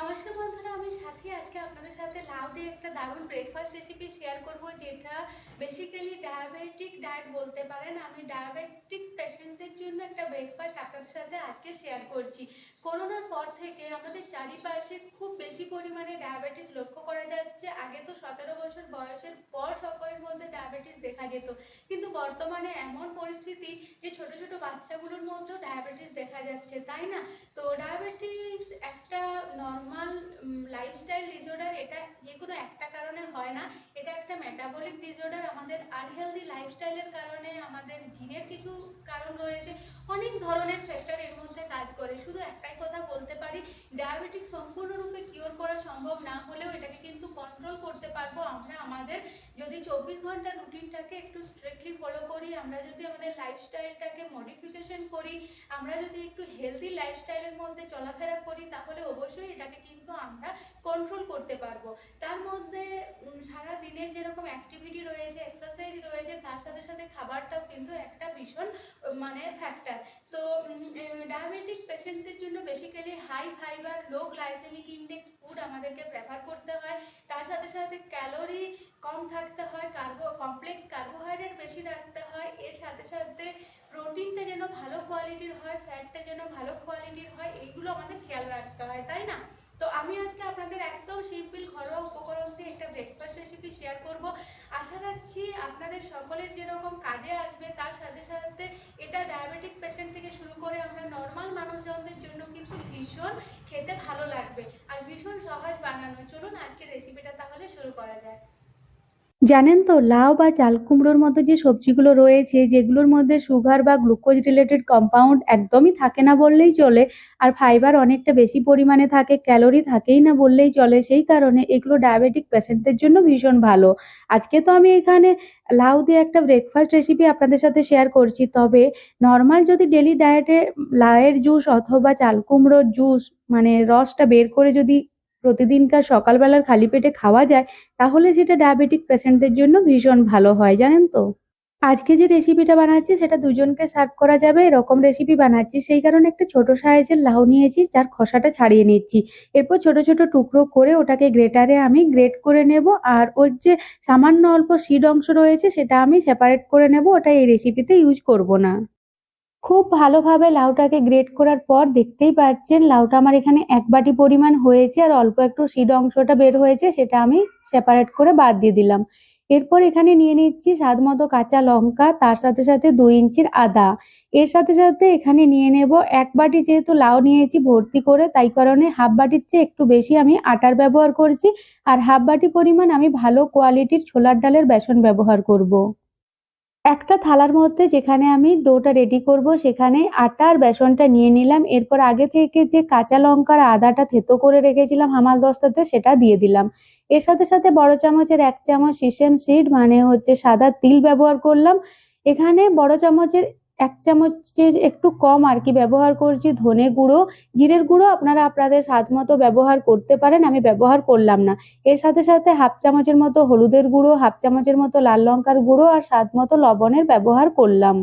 নমস্কার বন্ধুরা, আমি সাথী। আজকে আপনাদের সাথে লাউ দিয়ে একটা দারুণ ব্রেকফাস্ট রেসিপি শেয়ার করব, যেটা বেসিক্যালি ডায়াবেটিক ডায়েট বলতে পারেন। আমি ডায়াবেটিক পেশেন্টদের জন্য একটা ব্রেকফাস্ট আপনাদের সাথে আজকে শেয়ার করছি। করোনার পর থেকে আমাদের চারিপাশে খুব বেশি পরিমাণে ডায়াবেটিস লক্ষ্য করা যাচ্ছে, আগে তো সতেরো বছর বয়সের পর সকলের মধ্যে ডায়াবেটিস দেখা যেত। কিন্তু বর্তমানে এমন পরিস্থিতি যে ছোট ছোট বাচ্চাগুলোর মধ্যেও ডায়াবেটিস দেখা যাচ্ছে, তাই না? তো ডায়াবেটিস একটা নর্মাল লাইফস্টাইল ডিসঅর্ডার এটা যে কোনো একটা কারণে হয় না। এটা একটা মেটাবলিক ডিসঅর্ডার আমাদের আনহেলদি লাইফস্টাইলের কারণে আমাদের জিনের কিছু কারণ রয়েছে। অনেক ধরনের ফ্যাক্টর এর মধ্যে কাজ করে। শুধু একটাই কথা বলতে পারি ডায়াবেটিক সম্পূর্ণরূপে কিওর করা সম্ভব না হলেও এটাকে কিন্তু কন্ট্রোল করতে পারব আমরা আমাদের। যদি চব্বিশ ঘণ্টা রুটিনটাকে একটু স্ট্রিক্টলি ফলো করি, আমরা যদি আমাদের লাইফস্টাইলটাকে মডিফিকেশন করি, আমরা যদি একটু হেলদি লাইফস্টাইলের মধ্যে চলাফেরা করি, তাহলে অবশ্যই এটাকে কিন্তু আমরা কন্ট্রোল করতে পারব। তার মধ্যে সারা দিনের যেরকম অ্যাক্টিভিটি রয়েছে এক্সারসাইজ রয়েছে, তার সাথে সাথে খাবারটাও কিন্তু একটা ভীষণ মানে ফ্যাক্টর তো ডায়াবেটিক পেশেন্টদের জন্য basically high fibre low glycaemic index food আমাদেরকে প্রেফার করতে হয়। তার সাথে সাথে ক্যালোরি কম থাকতে হয় কার্বো কমপ্লেক্স কার্বোহাইড্রেট বেশি রাখতে হয়। এর সাথে সাথে প্রোটিনটা যেন ভালো কোয়ালিটির হয় ফ্যাটটা যেন ভালো কোয়ালিটির হয়, এইগুলো আমাদের খেয়াল রাখতে হয়, তাই না? তো আমি আজকে আপনাদের একদম সিম্পল ঘরোয়া উপকরণ দিয়ে একটা ব্রেকফাস্ট রেসিপি শেয়ার করব। আশা রাখছি আপনাদের সকলের যেরকম কাজে আসবে, তার সাথে সাথে এটা ডায়াবেটিক পেশেন্ট থেকে শুরু করে আমরা নর্মাল মানুষজনদের জন্য কিন্তু ভীষণ খেতে ভালো লাগবে। আর ভীষণ সহজ বানানো। চলুন আজকের রেসিপিটা তাহলে শুরু করা যায় জানেন তো, লাউ বা চাল কুমড়োর মতো যে সবজিগুলো রয়েছে, যেগুলোর মধ্যে সুগার বা গ্লুকোজ রিলেটেড কম্পাউন্ড একদমই থাকে না বললেই চলে, আর ফাইবার অনেকটা বেশি পরিমাণে থাকে, ক্যালোরি থাকেই না বললেই চলে, সেই কারণে এগুলো ডায়াবেটিক পেশেন্টদের জন্য ভীষণ ভালো। আজকে তো আমি এখানে লাউ দিয়ে একটা ব্রেকফাস্ট রেসিপি আপনাদের সাথে শেয়ার করছি, তবে নর্মাল যদি ডেলি ডায়েটে লাউয়ের জুস অথবা চাল কুমড়োর জুস মানে রসটা বের করে যদি প্রতিদিনকার সকালবেলার খালি পেটে খাওয়া যায়, তাহলে সেটা ডায়াবেটিক পেশেন্টদের জন্য ভীষণ ভালো হয়, জানেন তো? আজকে যে রেসিপিটা বানাচ্ছি, সেটা দুজনকে সার্ভ করা যাবে, এরকম রেসিপি বানাচ্ছি। সেই কারণে একটা ছোট সাইজের লাউ নিয়েছি, যার খসাটা ছাড়িয়ে নিচ্ছি। এরপর ছোট ছোট টুকরো করে ওটাকে গ্রেটারে আমি গ্রেট করে নেব, আর ওর যে সামান্য অল্প সিড অংশ রয়েছে, সেটা আমি সেপারেট করে নেব। ওটা এই রেসিপিতে ইউজ করব না। খুব ভালোভাবে লাউটাকে গ্রেট করার পর দেখতেই পাচ্ছেন লাউটা আমার এখানে এক বাটি পরিমাণ হয়েছে আর অল্প একটু সিড অংশটা বের হয়েছে, সেটা আমি সেপারেট করে বাদ দিয়ে দিলাম। এরপর এখানে নিয়ে নিচ্ছি স্বাদ মতো কাঁচা লঙ্কা, তার সাথে সাথে দুই ইঞ্চির আদা। এর সাথে সাথে এখানে নিয়ে নেব এক বাটি যেহেতু লাউ নিয়েছি ভর্তি করে, তাই কারণে হাফ বাটির চেয়ে একটু বেশি আমি আটার ব্যবহার করছি। আর হাফ বাটি পরিমাণ আমি ভালো কোয়ালিটির ছোলার ডালের বেসন ব্যবহার করব। একটা থালার মধ্যে যেখানে আমি ডোটা রেডি করব, সেখানে আটা আর বেসনটা নিয়ে নিলাম। এরপর আগে থেকে যে কাঁচা লঙ্কার আদাটা থেতো করে রেখেছিলাম হামাল দস্তাতে, সেটা দিয়ে দিলাম। এর সাথে সাথে বড় চামচের এক চামচ সিসেম সিড মানে হচ্ছে সাদা তিল ব্যবহার করলাম। এখানে বড় চামচের এক চামচের একটু কম আর কি ব্যবহার করছি, ধনে গুঁড়ো। জিরের গুঁড়ো আপনারা আপনাদের স্বাদ মতো ব্যবহার করতে পারেন, আমি ব্যবহার করলাম না। এর সাথে সাথে হাফ চামচের মতো হলুদের গুঁড়ো, হাফ চামচের মতো লাল লঙ্কার গুঁড়ো আর স্বাদ মতো লবণের ব্যবহার করলাম।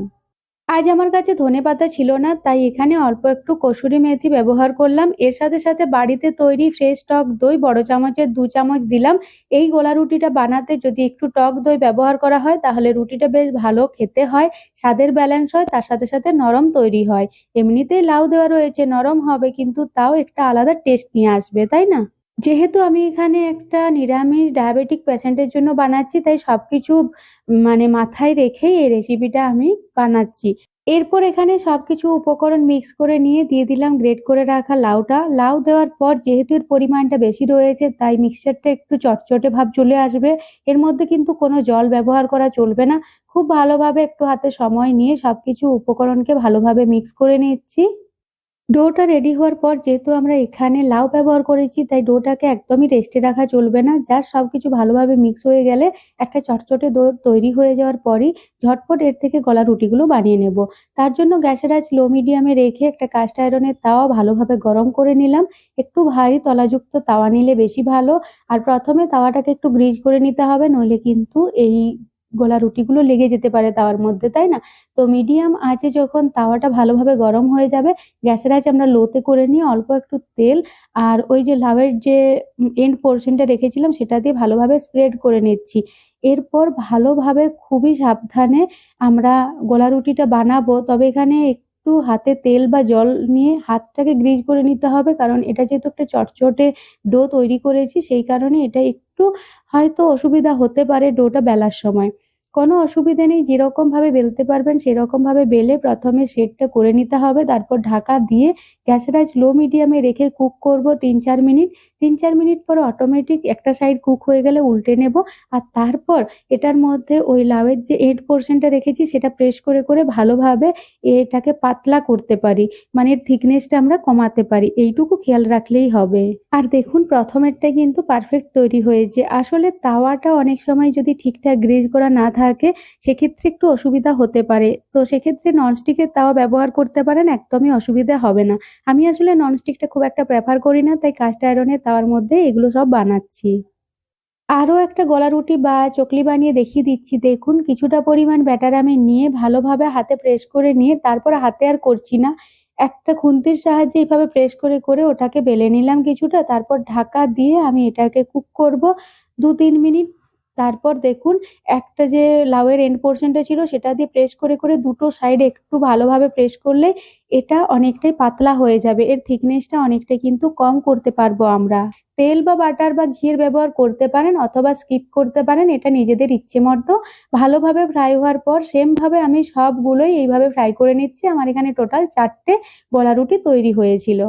আজ আমার কাছে ধনেপাতা ছিল না, তাই এখানে অল্প একটু কসুরি মেথি ব্যবহার করলাম। এর সাথে সাথে বাড়িতে তৈরি ফ্রেশ টক দই, বড় চামচের দু চামচ দিলাম। এই গোলা রুটিটা বানাতে যদি একটু টক দই ব্যবহার করা হয়, তাহলে রুটিটা বেশ ভালো খেতে হয়, স্বাদের ব্যালেন্স হয়, তার সাথে সাথে নরম তৈরি হয়। এমনিতেই লাউ দেওয়া রয়েছে, নরম হবে, কিন্তু তাও একটা আলাদা টেস্ট নিয়ে আসবে, তাই না? যেহেতু আমি এখানে একটা নিরামিষ ডায়াবেটিক পেশেন্টের জন্য বানাচ্ছি, তাই সবকিছু মানে মাথায় রেখেই এই রেসিপিটা আমি বানাচ্ছি। এরপর এখানে সবকিছু উপকরণ মিক্স করে নিয়ে দিয়ে দিলাম গ্রেট করে রাখা লাউটা। লাউ দেওয়ার পর যেহেতু এর পরিমাণটা বেশি রয়েছে, তাই মিক্সচারটা একটু চটচটে ভাব চলে আসবে। এর মধ্যে কিন্তু কোনো জল ব্যবহার করা চলবে না। খুব ভালোভাবে একটু হাতে সময় নিয়ে সবকিছু উপকরণকে ভালোভাবে মিক্স করে নিচ্ছি। ডোটা রেডি হওয়ার পর যেহেতু আমরা এখানে লাউ ব্যবহার করেছি, তাই ডোটাকে একদমই রেস্টে রাখা চলবে না। জাস্ট সবকিছু ভালোভাবে মিক্স হয়ে গেলে একটা চটচটে ডো তৈরি হয়ে যাওয়ার পরই ঝটপট এর থেকে গলা রুটিগুলো বানিয়ে নেব। তার জন্য গ্যাসের আজ লো মিডিয়ামে রেখে একটা কাস্ট আয়রনের তাওয়া ভালোভাবে গরম করে নিলাম। একটু ভারী তলাযুক্ত তাওয়া নিলে বেশি ভালো। আর প্রথমে তাওয়াটাকে একটু গ্রিজ করে নিতে হবে, নইলে কিন্তু এই গোলা রুটিগুলো লেগে যেতে পারে তাওয়ার মধ্যে, তাই না? তো মিডিয়াম আঁচে যখন তাওয়াটা ভালোভাবে গরম হয়ে যাবে, গ্যাসের আঁচ আমরা লোতে করে নিয়ে অল্প একটু তেল আর ওই যে লাভের যে এন্ড পোর্শনটা রেখেছিলাম সেটা দিয়ে ভালোভাবে স্প্রেড করে নিচ্ছি। এরপর ভালোভাবে খুবই সাবধানে আমরা গোলা রুটিটা বানাবো, তবে এখানে একটু হাতে তেল বা জল নিয়ে হাতটাকে গ্রিজ করে নিতে হবে, কারণ এটা যেহেতু একটা চটচটে ডো তৈরি করেছি, সেই কারণে এটা একটু হয়তো অসুবিধা হতে পারে ডোটা বেলার সময়। কোনো অসুবিধা নেই, যেরকমভাবে বেলতে পারবেন সেরকমভাবে বেলে প্রথমে সেটটা করে নিতে হবে, তারপর ঢাকা দিয়ে গ্যাসের আঁচ লো মিডিয়ামে রেখে কুক করব তিন চার মিনিট। তিন চার মিনিট পর অটোমেটিক একটা সাইড কুক হয়ে গেলে উল্টে নেব আর তারপর এটার মধ্যে ওই লাউয়ের যে এন্ড পোর্শনটা রেখেছি সেটা প্রেস করে করে ভালোভাবে এটাকে পাতলা করতে পারি মানে থিকনেসটা আমরা কমাতে পারি, এইটুকু খেয়াল রাখলেই হবে। আর দেখুন প্রথমেরটা কিন্তু পারফেক্ট তৈরি হয়েছে, আসলে তাওয়াটা অনেক সময় যদি ঠিকঠাক গ্রেজ করা না থাকে সেক্ষেত্রে একটু অসুবিধা হতে পারে। তো সেক্ষেত্রে ননস্টিকের তাওয়া ব্যবহার করতে পারেন, একদমই অসুবিধা হবে না। আমি আসলে ননস্টিকটা খুব একটা প্রেফার করি না, তাই কাস্ট আয়রনের তাওয়ার মধ্যে এগুলো সব বানাচ্ছি। আরও একটা গলা রুটি বা চকলি বানিয়ে দেখিয়ে দিচ্ছি। দেখুন, কিছুটা পরিমাণ ব্যাটার আমি নিয়ে ভালোভাবে হাতে প্রেস করে নিয়ে তারপর হাতে আর করছি না। একটা খুন্তির সাহায্যে এইভাবে প্রেস করে করে ওটাকে বেলে নিলাম কিছুটা, তারপর ঢাকা দিয়ে আমি এটাকে কুক করব। দু তিন মিনিট তারপর দেখুন, একটা যে লাউয়ের এন্ড পোর্শনটা ছিল, সেটা দিয়ে প্রেস করে করে দুটো সাইড একটু ভালোভাবে প্রেস করলে এটা অনেকটাই পাতলা হয়ে যাবে। এর থিকনেসটা অনেকটাই কিন্তু কম করতে পারব আমরা। তেল বা বাটার বা ঘিয়ের ব্যবহার করতে পারেন অথবা স্কিপ করতে পারেন, এটা নিজেদের ইচ্ছে মতো। ভালোভাবে ফ্রাই হওয়ার পর সেমভাবে আমি সবগুলোই এইভাবে ফ্রাই করে নিচ্ছি। আমার এখানে টোটাল চারটে গলা রুটি তৈরি হয়েছিল।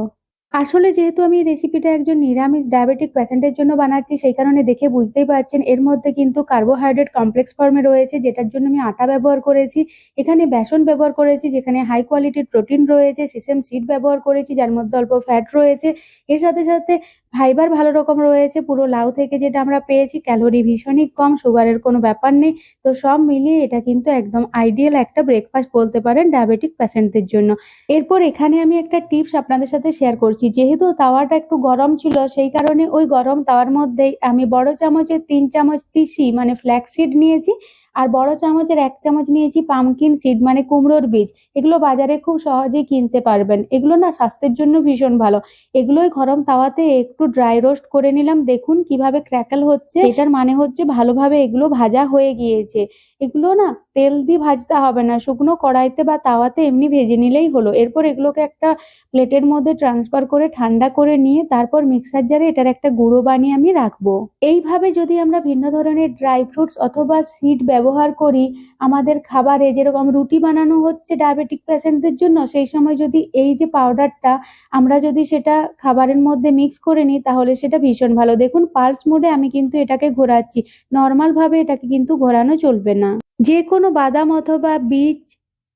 আসলে যেহেতু আমি এই রেসিপিটা একজন নিরামিষ ডায়াবেটিক প্যাশেন্টের জন্য বানাচ্ছি, সেই কারণে দেখে বুঝতেই পারছেন। এর মধ্যে কিন্তু কার্বোহাইড্রেট কমপ্লেক্স ফর্মে রয়েছে, যেটার জন্য আমি আটা ব্যবহার করেছি। এখানে বেসন ব্যবহার করেছি, যেখানে হাই কোয়ালিটির প্রোটিন রয়েছে সিসেম সিড ব্যবহার করেছি, যার মধ্যে অল্প ফ্যাট রয়েছে। এর সাথে সাথে ফাইবার ভালো রকম রয়েছে, পুরো লাউ থেকে যেটা আমরা পেয়েছি ক্যালোরি ভীষণই কম সুগারের কোনো ব্যাপার নেই। তো সব মিলিয়ে এটা কিন্তু একদম আইডিয়াল একটা ব্রেকফাস্ট বলতে পারেন ডায়াবেটিক পেশেন্টদের জন্য। এরপর এখানে আমি একটা টিপস আপনাদের সাথে শেয়ার করছি। যেহেতু তাওয়াটা একটু গরম ছিল, সেই কারণে ওই গরম তাওয়ার মধ্যেই আমি বড় চামচের তিন চামচ তিসি মানে ফ্ল্যাক্সিড নিয়েছি। আর বড় চামচের এক চামচ নিয়েছি পামকিন সিড মানে কুমড়োর বীজ। এগুলো বাজারে খুব সহজেই কিনতে পারবেন। এগুলো না স্বাস্থ্যের জন্য ভীষণ ভালো। এগুলোই গরম তাওয়াতে একটু ড্রাই রোস্ট করে নিলাম। দেখুন কীভাবে ক্র্যাকেল হচ্ছে। এটার মানে হচ্ছে ভালোভাবে এগুলো ভাজা হয়ে গিয়েছে। এগুলো না তেল দিয়ে ভাজতে হবে না। শুকনো কড়াইতে বা তাওয়াতে এমনি ভেজে নিলেই হলো। এরপর এগুলোকে একটা প্লেটের মধ্যে ট্রান্সফার করে ঠান্ডা করে নিয়ে তারপর মিক্সার জারে এটার একটা গুঁড়ো বানিয়ে আমি রাখব। এইভাবে যদি আমরা ভিন্ন ধরনের ড্রাই ফ্রুটস অথবা সিড ব্যবহার করি, আমাদের খাবারে যেরকম রুটি বানানো হচ্ছে ডায়াবেটিক পেশেন্টদের জন্য, সেই সময় যদি এই যে পাউডারটা আমরা যদি সেটা খাবারের মধ্যে মিক্স করে নিই, তাহলে সেটা ভীষণ ভালো। দেখুন পালস মোডে আমি কিন্তু এটাকে ঘোরাচ্ছি। নর্মালভাবে এটাকে কিন্তু ঘোরানো চলবে না। যে কোনো বাদাম অথবা বীজ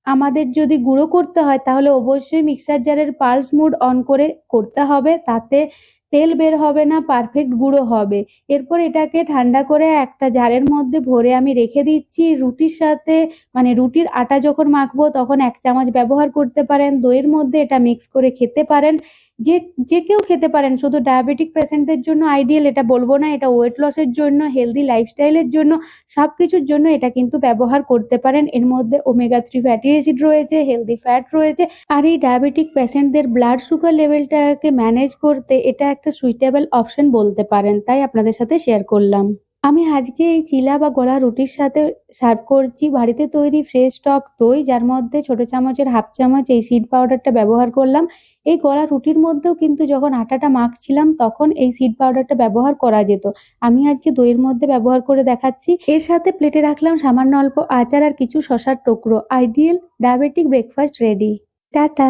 আমাদের যদি গুঁড়ো করতে হয়, তাহলে অবশ্যই মিক্সার জারের পালস মোড অন করে করতে হবে। তাতে তেল বের হবে না পারফেক্ট গুঁড়ো হবে। এরপর এটাকে ঠান্ডা করে একটা জারের মধ্যে ভরে আমি রেখে দিচ্ছি। রুটির সাথে মানে রুটির আটা যখন মাখবো, তখন এক চামচ ব্যবহার করতে পারেন। দইয়ের মধ্যে এটা মিক্স করে খেতে পারেন। যে যে কেউ খেতে পারেন, শুধু ডায়াবেটিক পেশেন্টদের জন্য আইডিয়াল এটা বলব না, এটা ওয়েট লসের জন্য হেলদি লাইফস্টাইলের জন্য সব কিছুর জন্য এটা কিন্তু ব্যবহার করতে পারেন। এর মধ্যে ওমেগা থ্রি ফ্যাটি অ্যাসিড রয়েছে হেলদি ফ্যাট রয়েছে, আর এই ডায়াবেটিক পেশেন্টদের ব্লাড সুগার লেভেলটাকে ম্যানেজ করতে এটা একটা সুইটেবল অপশন বলতে পারেন, তাই আপনাদের সাথে শেয়ার করলাম। আমি আজকে এই চিলা বা গলা রুটির সাথে সার্ভ করছি। বাড়িতে তৈরি ফ্রেশ টক দই, যার মধ্যে ছোট চামচের হাফ চামচ এই সিড পাউডারটা ব্যবহার করলাম। এই গলা রুটির মধ্যেও কিন্তু যখন আটাটা মাখছিলাম, তখন এই সিড পাউডারটা ব্যবহার করা যেত। আমি আজকে দইয়ের মধ্যে ব্যবহার করে দেখাচ্ছি। এর সাথে প্লেটে রাখলাম সামান্য অল্প আচার আর কিছু শশার টুকরো। Ideal diabetic breakfast ready tata.